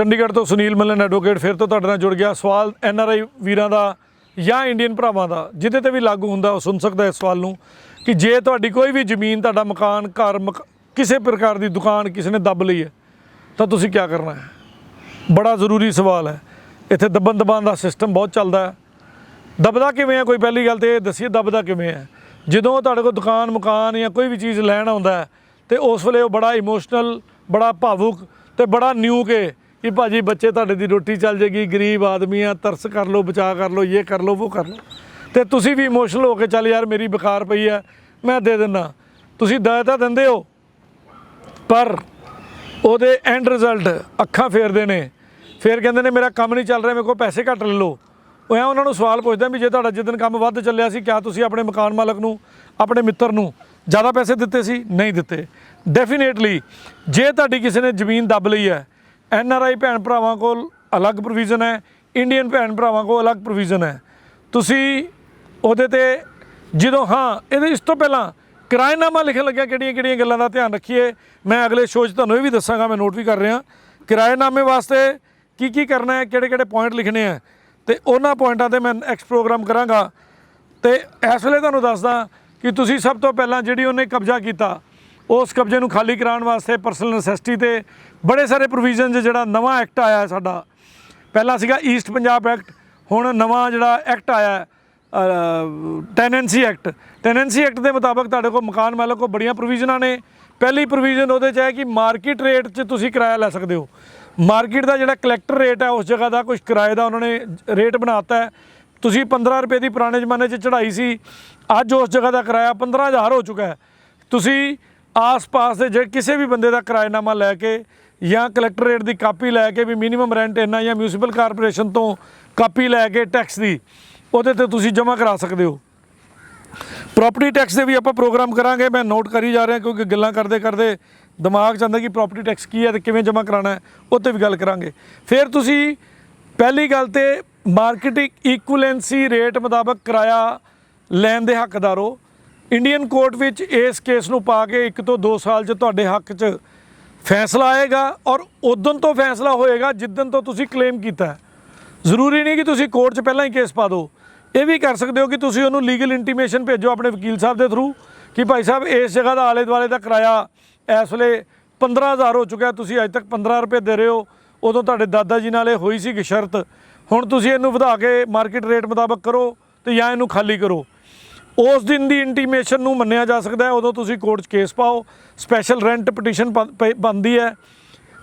ਚੰਡੀਗੜ੍ਹ ਤੋਂ ਸੁਨੀਲ ਮੱਲਨ ਐਡਵੋਕੇਟ ਫਿਰ ਤੋਂ ਤੁਹਾਡੇ ਨਾਲ ਜੁੜ ਗਿਆ। ਸਵਾਲ ਐਨ ਆਰ ਆਈ ਵੀਰਾਂ ਦਾ ਜਾਂ ਇੰਡੀਅਨ ਭਰਾਵਾਂ ਦਾ, ਜਿਹਦੇ ਤੇ ਵੀ ਲਾਗੂ ਹੁੰਦਾ, ਉਹ ਸੁਣ ਸਕਦਾ ਇਸ ਸਵਾਲ ਨੂੰ ਕਿ ਜੇ ਤੁਹਾਡੀ ਕੋਈ ਵੀ ਜ਼ਮੀਨ, ਤੁਹਾਡਾ ਮਕਾਨ, ਘਰ, ਮਕ- ਕਿਸੇ ਪ੍ਰਕਾਰ ਦੀ ਦੁਕਾਨ ਕਿਸੇ ਨੇ ਦੱਬ ਲਈ ਹੈ, ਤਾਂ ਤੁਸੀਂ ਕੀ ਕਰਨਾ ਹੈ? ਬੜਾ ਜ਼ਰੂਰੀ ਸਵਾਲ ਹੈ। ਇੱਥੇ ਦੱਬਣ ਦਬਾਉਣ ਦਾ ਸਿਸਟਮ ਬਹੁਤ ਚੱਲਦਾ ਹੈ। ਦੱਬਦਾ ਕਿਵੇਂ ਹੈ? ਕੋਈ ਪਹਿਲੀ ਗੱਲ ਤੇ ਇਹ ਦੱਸੀਏ, ਦੱਬਦਾ ਕਿਵੇਂ ਹੈ? ਜਦੋਂ ਤੁਹਾਡੇ ਕੋਲ ਦੁਕਾਨ, ਮਕਾਨ ਜਾਂ ਕੋਈ ਵੀ ਚੀਜ਼ ਲੈਣ ਆਉਂਦਾ ਹੈ, ਤੇ ਉਸ ਵੇਲੇ ਉਹ ਬੜਾ ਇਮੋਸ਼ਨਲ ਬੜਾ ਭਾਵੁਕ ਤੇ ਬੜਾ ਨਿਊ ਕੇ ਕਿ ਭਾਜੀ ਬੱਚੇ ਤੁਹਾਡੇ ਦੀ ਰੋਟੀ ਚੱਲ ਜੇਗੀ, ਗਰੀਬ ਆਦਮੀ ਆ, ਤਰਸ ਕਰ ਲਓ, ਬਚਾ ਕਰ ਲਓ, ਇਹ ਕਰ ਲਓ, ਉਹ ਕਰ ਲਓ। ਤੇ ਤੁਸੀਂ ਵੀ ਇਮੋਸ਼ਨਲ ਹੋ ਕੇ ਚੱਲ ਯਾਰ, ਮੇਰੀ ਬੁਖਾਰ ਪਈ ਹੈ, ਮੈਂ ਦੇ ਦਿੰਦਾ ਤੁਸੀਂ ਦੇ ਤਾਂ ਦਿੰਦੇ ਹੋ, ਪਰ ਉਹਦੇ ਐਂਡ ਰਿਜ਼ਲਟ ਅੱਖਾਂ ਫੇਰਦੇ ਨੇ। ਫਿਰ ਕਹਿੰਦੇ ਨੇ, ਮੇਰਾ ਕੰਮ ਨਹੀਂ ਚੱਲ ਰਿਹਾ, ਮੇਰੇ ਕੋਲ ਪੈਸੇ ਘੱਟ ਲੈ ਲਓ। ਉਹ ਐ ਉਹਨਾਂ ਨੂੰ ਸਵਾਲ ਪੁੱਛਦਾ ਵੀ ਜੇ ਤੁਹਾਡਾ ਜਿੱਦਨ ਕੰਮ ਵੱਧ ਚੱਲਿਆ ਸੀ, ਕਿਆ ਤੁਸੀਂ ਆਪਣੇ ਮਕਾਨ ਮਾਲਕ ਨੂੰ, ਆਪਣੇ ਮਿੱਤਰ ਨੂੰ ਜ਼ਿਆਦਾ ਪੈਸੇ ਦਿੱਤੇ ਸੀ? ਨਹੀਂ ਦਿੱਤੇ। ਡੈਫੀਨੇਟਲੀ ਜੇ ਤੁਹਾਡੀ ਕਿਸੇ ਨੇ ਜ਼ਮੀਨ ਦੱਬ ਲਈ ਹੈ ਐਨ ਆਰ ਆਈ ਭੈਣ ਭਰਾਵਾਂ ਕੋਲ ਅਲੱਗ ਪ੍ਰੋਵੀਜ਼ਨ ਹੈ ਇੰਡੀਅਨ ਭੈਣ ਭਰਾਵਾਂ ਕੋਲ ਅਲੱਗ ਪ੍ਰੋਵੀਜ਼ਨ ਹੈ। ਤੁਸੀਂ ਉਹਦੇ ਤੇ ਜਦੋਂ, ਹਾਂ, ਇਹਦੇ ਇਸ ਤੋਂ ਪਹਿਲਾਂ ਕਿਰਾਏਨਾਮਾ ਲਿਖਣ ਲੱਗਿਆ, ਕਿਹੜੀਆਂ ਕਿਹੜੀਆਂ ਗੱਲਾਂ ਦਾ ਧਿਆਨ ਰੱਖੀਏ। ਮੈਂ ਅਗਲੇ ਸ਼ੋਅ 'ਚ ਤੁਹਾਨੂੰ ਇਹ ਵੀ ਦੱਸਾਂਗਾ, ਮੈਂ ਨੋਟ ਵੀ ਕਰ ਰਿਹਾ। ਕਿਰਾਏਨਾਮੇ ਵਾਸਤੇ ਕੀ ਕੀ ਕਰਨਾ ਹੈ, ਕਿਹੜੇ ਕਿਹੜੇ ਪੁਆਇੰਟ ਲਿਖਣੇ ਆ ਤੇ ਉਹਨਾਂ ਪੁਆਇੰਟਾਂ ਤੇ ਮੈਂ ਨੈਕਸਟ ਪ੍ਰੋਗਰਾਮ ਕਰਾਂਗਾ। ਤੇ ਇਸ ਵੇਲੇ ਤੁਹਾਨੂੰ ਦੱਸਦਾ ਕਿ ਤੁਸੀਂ ਸਭ ਤੋਂ ਪਹਿਲਾਂ ਜਿਹੜੀ ਉਹਨੇ ਕਬਜ਼ਾ ਕੀਤਾ ਉਸ ਕਬਜ਼ੇ ਨੂੰ ਖਾਲੀ ਕਰਾਉਣ ਵਾਸਤੇ ਪਰਸਨਲ ਨੈਸੈਸਿਟੀ ਤੇ ਬੜੇ ਸਾਰੇ ਪ੍ਰੋਵੀਜ਼ਨਸ ਜਿਹੜਾ ਨਵਾਂ ਐਕਟ ਆਇਆ ਸਾਡਾ। ਪਹਿਲਾ ਸੀਗਾ ਈਸਟ ਪੰਜਾਬ ਐਕਟ ਹੁਣ ਨਵਾਂ ਜਿਹੜਾ ਐਕਟ ਆਇਆ ਟੈਨੈਂਸੀ ਐਕਟ ਟੈਨੈਂਸੀ ਐਕਟ ਦੇ ਮੁਤਾਬਕ ਤੁਹਾਡੇ ਕੋਲ ਮਕਾਨ ਮਾਲਕ ਕੋਲ ਬੜੀਆਂ ਪ੍ਰੋਵੀਜ਼ਨਾਂ ਨੇ। ਪਹਿਲੀ ਪ੍ਰੋਵੀਜ਼ਨ ਉਹਦੇ 'ਚ ਹੈ ਕਿ ਮਾਰਕੀਟ ਰੇਟ 'ਚ ਤੁਸੀਂ ਕਿਰਾਇਆ ਲੈ ਸਕਦੇ ਹੋ। ਮਾਰਕੀਟ ਦਾ ਜਿਹੜਾ ਕਲੈਕਟਰ ਰੇਟ ਹੈ, ਉਸ ਜਗ੍ਹਾ ਦਾ ਕੁਝ ਕਿਰਾਏ ਦਾ ਉਹਨਾਂ ਨੇ ਰੇਟ ਬਣਾਤਾ ਹੈ। ਤੁਸੀਂ 15 ਰੁਪਏ ਦੀ ਪੁਰਾਣੇ ਜ਼ਮਾਨੇ 'ਚ ਚੜ੍ਹਾਈ ਸੀ, ਅੱਜ ਉਸ ਜਗ੍ਹਾ ਦਾ ਕਿਰਾਇਆ 15000 ਹੋ ਚੁੱਕਾ ਹੈ। ਤੁਸੀਂ ਆਸ-ਪਾਸ ਦੇ ਜੇ ਕਿਸੇ ਵੀ ਬੰਦੇ ਦਾ ਕਿਰਾਏਨਾਮਾ ਲੈ ਕੇ ਜਾਂ ਕਲੈਕਟਰੇਟ ਦੀ ਕਾਪੀ ਲੈ ਕੇ ਵੀ ਮਿਨੀਮਮ ਰੈਂਟ ਇੰਨਾ ਜਾਂ ਮਿਊਨਿਸਪਲ ਕਾਰਪੋਰੇਸ਼ਨ ਤੋਂ ਕਾਪੀ ਲੈ ਕੇ ਟੈਕਸ ਦੀ, ਉਹਦੇ ਤੇ ਤੁਸੀਂ ਜਮ੍ਹਾਂ ਕਰਾ ਸਕਦੇ ਹੋ। ਪ੍ਰਾਪਰਟੀ ਟੈਕਸ ਦੇ ਵੀ ਆਪਾਂ ਪ੍ਰੋਗਰਾਮ ਕਰਾਂਗੇ, ਮੈਂ ਨੋਟ ਕਰੀ ਜਾ ਰਿਹਾ ਕਿਉਂਕਿ ਗੱਲਾਂ ਕਰਦੇ ਕਰਦੇ ਦਿਮਾਗ 'ਚ ਆਉਂਦਾ ਕਿ ਪ੍ਰਾਪਰਟੀ ਟੈਕਸ ਕੀ ਹੈ ਤੇ ਕਿਵੇਂ ਜਮ੍ਹਾਂ ਕਰਾਉਣਾ ਹੈ, ਉਹ ਤੇ ਵੀ ਗੱਲ ਕਰਾਂਗੇ। ਫਿਰ ਤੁਸੀਂ ਪਹਿਲੀ ਗੱਲ ਤੇ ਮਾਰਕੀਟਿੰਗ ਇਕੁਇਵਲੈਂਸੀ ਰੇਟ ਮੁਤਾਬਕ ਕਿਰਾਇਆ ਲੈਣ ਦੇ ਹੱਕਦਾਰ ਹੋ। ਇੰਡੀਅਨ ਕੋਰਟ ਵਿੱਚ ਇਸ ਕੇਸ ਨੂੰ ਪਾ ਕੇ ਇੱਕ ਤੋਂ 2 ਸਾਲ 'ਚ ਤੁਹਾਡੇ ਹੱਕ 'ਚ ਫੈਸਲਾ ਆਏਗਾ ਔਰ ਉਦੋਂ ਤੋਂ ਫੈਸਲਾ ਹੋਏਗਾ ਜਿੱਦਨ ਤੋਂ ਤੁਸੀਂ ਕਲੇਮ ਕੀਤਾ ਜ਼ਰੂਰੀ ਨਹੀਂ ਕਿ ਤੁਸੀਂ ਕੋਰਟ 'ਚ ਪਹਿਲਾਂ ਹੀ ਕੇਸ ਪਾ ਦਿਓ। ਇਹ ਵੀ ਕਰ ਸਕਦੇ ਹੋ ਕਿ ਤੁਸੀਂ ਉਹਨੂੰ ਲੀਗਲ ਇੰਟੀਮੇਸ਼ਨ ਭੇਜੋ ਆਪਣੇ ਵਕੀਲ ਸਾਹਿਬ ਦੇ ਥਰੂ ਕਿ ਭਾਈ ਸਾਹਿਬ ਇਸ ਜਗ੍ਹਾ ਦਾ ਆਲੇ ਦੁਆਲੇ ਦਾ ਕਿਰਾਇਆ ਇਸ ਵੇਲੇ 15000 ਹੋ ਚੁੱਕਿਆ, ਤੁਸੀਂ ਅਜੇ ਤੱਕ 15 ਰੁਪਏ ਦੇ ਰਹੇ ਹੋ। ਉਦੋਂ ਤੁਹਾਡੇ ਦਾਦਾ ਜੀ ਨਾਲ ਇਹ ਹੋਈ ਸੀ ਕਿ ਸ਼ਰਤ। ਹੁਣ ਤੁਸੀਂ ਇਹਨੂੰ ਵਧਾ ਕੇ ਮਾਰਕੀਟ ਰੇਟ ਮੁਤਾਬਕ ਕਰੋ ਤੇ ਜਾਂ ਇਹਨੂੰ ਖਾਲੀ ਕਰੋ। ਉਸ ਦਿਨ ਦੀ ਇੰਟੀਮੇਸ਼ਨ ਨੂੰ ਮੰਨਿਆ ਜਾ ਸਕਦਾ ਹੈ, ਉਦੋਂ ਤੁਸੀਂ ਕੋਰਟ 'ਚ ਕੇਸ ਪਾਓ। ਸਪੈਸ਼ਲ ਰੈਂਟ ਪਟੀਸ਼ਨ ਬਣਦੀ ਹੈ,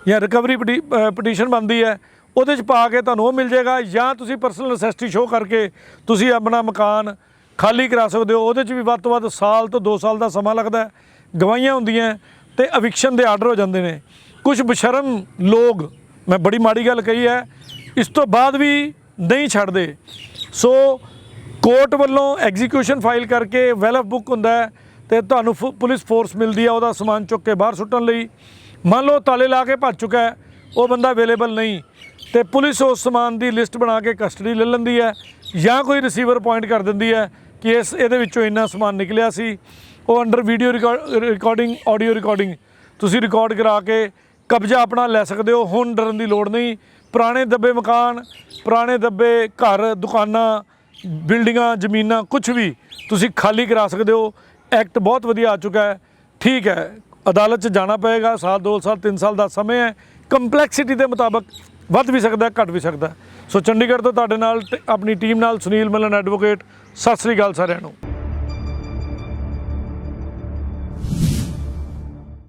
ਜਾਂ ਰਿਕਵਰੀ ਪਟੀਸ਼ਨ ਬਣਦੀ ਹੈ, ਉਹਦੇ 'ਚ ਪਾ ਕੇ ਤੁਹਾਨੂੰ ਉਹ ਮਿਲ ਜਾਏਗਾ, ਜਾਂ ਤੁਸੀਂ ਪਰਸਨਲ ਨੈਸੈਸਿਟੀ ਸ਼ੋ ਕਰਕੇ ਤੁਸੀਂ ਆਪਣਾ ਮਕਾਨ ਖਾਲੀ ਕਰਾ ਸਕਦੇ ਹੋ। ਉਹਦੇ 'ਚ ਵੀ ਵੱਧ ਤੋਂ ਵੱਧ ਸਾਲ ਤੋਂ 2 ਸਾਲ ਦਾ ਸਮਾਂ ਲੱਗਦਾ ਹੈ, ਗਵਾਹੀਆਂ ਹੁੰਦੀਆਂ ਤੇ ਅਵਿਕਸ਼ਨ ਦੇ ਆਰਡਰ ਹੋ ਜਾਂਦੇ ਨੇ। ਕੁਝ ਬਸ਼ਰਮ ਲੋਕ, ਮੈਂ ਬੜੀ ਮਾੜੀ ਗੱਲ ਕਹੀ ਹੈ, ਇਸ ਤੋਂ ਬਾਅਦ ਵੀ ਨਹੀਂ ਛੱਡਦੇ। ਸੋ ਕੋਰਟ ਵੱਲੋਂ ਐਗਜ਼ੀਕਿਊਸ਼ਨ ਫਾਈਲ ਕਰਕੇ ਵੈਲਫ ਬੁੱਕ ਹੁੰਦਾ ਹੈ ਤੇ ਤੁਹਾਨੂੰ ਫੁ- ਪੁਲਿਸ ਫੋਰਸ ਮਿਲਦੀ ਹੈ ਉਹਦਾ ਸਮਾਨ ਚੁੱਕ ਕੇ ਬਾਹਰ ਸੁੱਟਣ ਲਈ। ਮੰਨ ਲਓ ਤਾਲੇ ਲਾ ਕੇ ਭੱਜ ਚੁੱਕਾ ਹੈ, ਉਹ ਬੰਦਾ ਅਵੇਲੇਬਲ ਨਹੀਂ। ਤੇ ਪੁਲਿਸ ਉਸ ਸਮਾਨ ਦੀ ਲਿਸਟ ਬਣਾ ਕੇ ਕਸਟਡੀ ਲੈ ਲੈਂਦੀ ਹੈ ਜਾਂ ਕੋਈ ਰਿਸੀਵਰ ਪੁਆਇੰਟ ਕਰ ਦਿੰਦੀ ਹੈ ਕਿ ਇਸ ਇਹਦੇ ਵਿੱਚੋਂ ਇੰਨਾ ਸਮਾਨ ਨਿਕਲਿਆ ਸੀ। ਉਹ under video recording audio recording ਤੁਸੀਂ ਰਿਕਾਰਡ ਕਰਾ ਕੇ ਕਬਜ਼ਾ ਆਪਣਾ ਲੈ ਸਕਦੇ ਹੋ, ਹੁਣ ਡਰਨ ਦੀ ਲੋੜ ਨਹੀਂ। ਪੁਰਾਣੇ ਦੱਬੇ ਮਕਾਨ, ਪੁਰਾਣੇ ਦੱਬੇ ਘਰ, ਦੁਕਾਨਾਂ ਬਿਲਡਿੰਗਾਂ ਜ਼ਮੀਨਾਂ ਕੁਝ ਵੀ ਤੁਸੀਂ ਖਾਲੀ ਕਰਾ ਸਕਦੇ ਹੋ। ਐਕਟ ਬਹੁਤ ਵਧੀਆ ਆ ਚੁੱਕਾ ਹੈ। ਠੀਕ ਹੈ ਅਦਾਲਤ 'ਚ ਜਾਣਾ ਪਏਗਾ। ਸਾਲ 2 ਸਾਲ 3 ਸਾਲ ਦਾ ਸਮੇਂ ਹੈ। ਕੰਪਲੈਕਸਿਟੀ ਦੇ ਮੁਤਾਬਕ ਵੱਧ ਵੀ ਸਕਦਾ ਹੈ, ਘਟ ਵੀ ਸਕਦਾ। ਸੋ ਚੰਡੀਗੜ੍ਹ ਤੋਂ ਤੁਹਾਡੇ ਨਾਲ ਤੇ ਆਪਣੀ ਟੀਮ ਨਾਲ ਸੁਨੀਲ ਮਲਨ ਐਡਵੋਕੇਟ ਸਤਿ ਸ੍ਰੀ ਅਕਾਲ ਸਾਰਿਆਂ ਨੂੰ।